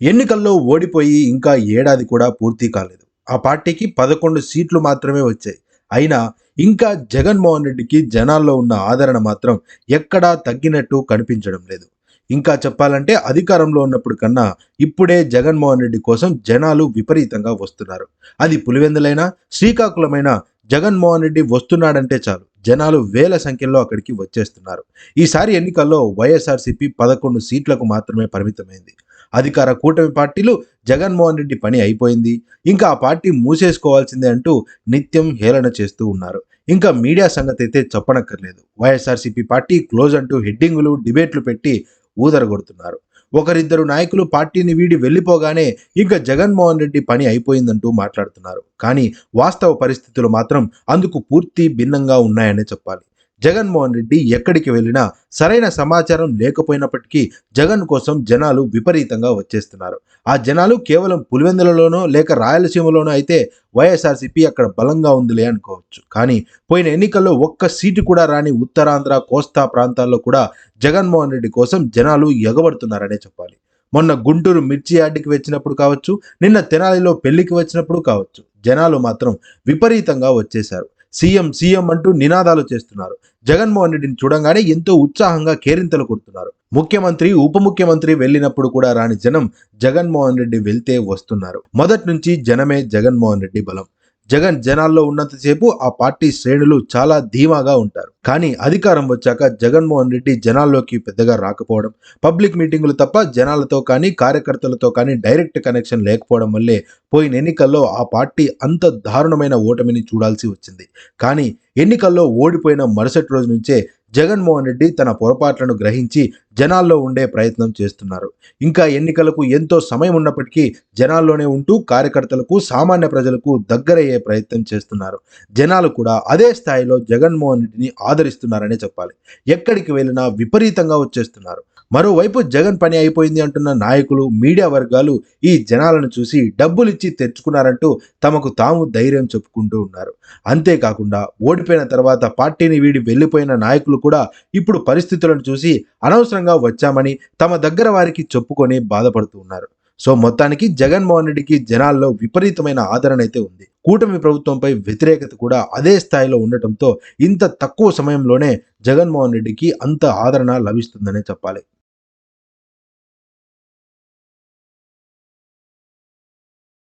ఎన్నికల్లో ఓడిపోయి ఇంకా ఏడాది కూడా పూర్తి కాలేదు. ఆ పార్టీకి పదకొండు సీట్లు మాత్రమే వచ్చాయి. అయినా ఇంకా జగన్మోహన్ రెడ్డికి జనాల్లో ఉన్న ఆదరణ మాత్రం ఎక్కడా తగ్గినట్టు కనిపించడం లేదు. ఇంకా చెప్పాలంటే అధికారంలో ఉన్నప్పుడు కన్నా ఇప్పుడే జగన్మోహన్ రెడ్డి కోసం జనాలు విపరీతంగా వస్తున్నారు. అది పులివెందులైనా శ్రీకాకుళమైనా జగన్మోహన్ రెడ్డి వస్తున్నాడంటే చాలు. జనాలు వేల సంఖ్యలో అక్కడికి వచ్చేస్తున్నారు. ఈసారి ఎన్నికల్లో వైఎస్ఆర్సీపీ పదకొండు సీట్లకు మాత్రమే పరిమితమైంది. అధికార కూటమి పార్టీలు జగన్మోహన్ రెడ్డి పని అయిపోయింది. ఇంకా ఆ పార్టీ మూసేసుకోవాల్సిందే అంటూ నిత్యం హేళన చేస్తూ ఉన్నారు. ఇంకా మీడియా సంగతి అయితే చెప్పనక్కర్లేదు. వైఎస్ఆర్సీపీ పార్టీ క్లోజ్ అంటూ హెడ్డింగులు డిబేట్లు పెట్టి ఊదరగొడుతున్నారు. ఒకరిద్దరు నాయకులు పార్టీని వీడి వెళ్ళిపోగానే ఇంకా జగన్మోహన్ రెడ్డి పని అయిపోయిందంటూ మాట్లాడుతున్నారు. కానీ వాస్తవ పరిస్థితులు మాత్రం అందుకు పూర్తి భిన్నంగా ఉన్నాయనే చెప్పాలి. జగన్మోహన్ రెడ్డి ఎక్కడికి వెళ్ళినా సరైన సమాచారం లేకపోయినప్పటికీ జగన్ కోసం జనాలు విపరీతంగా వచ్చేస్తున్నారు. ఆ జనాలు కేవలం పులివెందులలోనో లేక రాయలసీమలోనో అయితే వైఎస్ఆర్సీపీ అక్కడ బలంగా ఉందిలే అనుకోవచ్చు. కానీ పోయిన ఎన్నికల్లో ఒక్క సీటు కూడా రాని ఉత్తరాంధ్ర కోస్తా ప్రాంతాల్లో కూడా జగన్మోహన్ రెడ్డి కోసం జనాలు ఎగబడుతున్నారనే చెప్పాలి. మొన్న గుంటూరు మిర్చి యార్డుకి వచ్చినప్పుడు కావచ్చు నిన్న తెనాలిలో పెళ్ళికి వచ్చినప్పుడు కావచ్చు జనాలు మాత్రం విపరీతంగా వచ్చేశారు. సీఎం సీఎం అంటూ నినాదాలు చేస్తున్నారు. జగన్మోహన్ రెడ్డిని చూడంగానే ఎంతో ఉత్సాహంగా కేరింతలు కొడుతున్నారు. ముఖ్యమంత్రి ఉప ముఖ్యమంత్రి వెళ్ళినప్పుడు కూడా రాని జనం జగన్మోహన్ రెడ్డి వెళ్తే వస్తున్నారు. మొదటి నుంచి జనమే జగన్మోహన్ రెడ్డి బలం. జగన్ జనాల్లో ఉన్నంతసేపు ఆ పార్టీ శ్రేణులు చాలా ధీమాగా ఉంటారు. కానీ అధికారం వచ్చాక జగన్మోహన్ రెడ్డి జనాల్లోకి పెద్దగా రాకపోవడం పబ్లిక్ మీటింగులు తప్ప జనాలతో కానీ కార్యకర్తలతో కానీ డైరెక్ట్ కనెక్షన్ లేకపోవడం వల్లే పోయిన ఎన్నికల్లో ఆ పార్టీ అంత దారుణమైన ఓటమిని చూడాల్సి వచ్చింది. కానీ ఎన్నికల్లో ఓడిపోయిన మరుసటి రోజు నుంచే జగన్మోహన్ రెడ్డి తన పొరపాట్లను గ్రహించి జనాల్లో ఉండే ప్రయత్నం చేస్తున్నారు. ఇంకా ఎన్నికలకు ఎంతో సమయం ఉన్నప్పటికీ జనాల్లోనే ఉంటూ కార్యకర్తలకు సామాన్య ప్రజలకు దగ్గరయ్యే ప్రయత్నం చేస్తున్నారు. జనాలు కూడా అదే స్థాయిలో జగన్మోహన్ రెడ్డిని ఆదరిస్తున్నారనే చెప్పాలి. ఎక్కడికి వెళ్ళినా విపరీతంగా వచ్చేస్తున్నారు. మరోవైపు జగన్ పని అయిపోయింది అంటున్న నాయకులు మీడియా వర్గాలు ఈ జనాలను చూసి డబ్బులిచ్చి తెచ్చుకున్నారంటూ తమకు తాము ధైర్యం చెప్పుకుంటూ ఉన్నారు. అంతేకాకుండా ఓడిపోయిన తర్వాత పార్టీని వీడి వెళ్ళిపోయిన నాయకులు కూడా ఇప్పుడు పరిస్థితులను చూసి అనవసరంగా వచ్చామని తమ దగ్గర వారికి చెప్పుకొని బాధపడుతూ ఉన్నారు. సో మొత్తానికి జగన్మోహన్ రెడ్డికి జనాల్లో విపరీతమైన ఆదరణ అయితే ఉంది. కూటమి ప్రభుత్వంపై వ్యతిరేకత కూడా అదే స్థాయిలో ఉండటంతో ఇంత తక్కువ సమయంలోనే జగన్మోహన్ రెడ్డికి అంత ఆదరణ లభిస్తుందనే చెప్పాలి.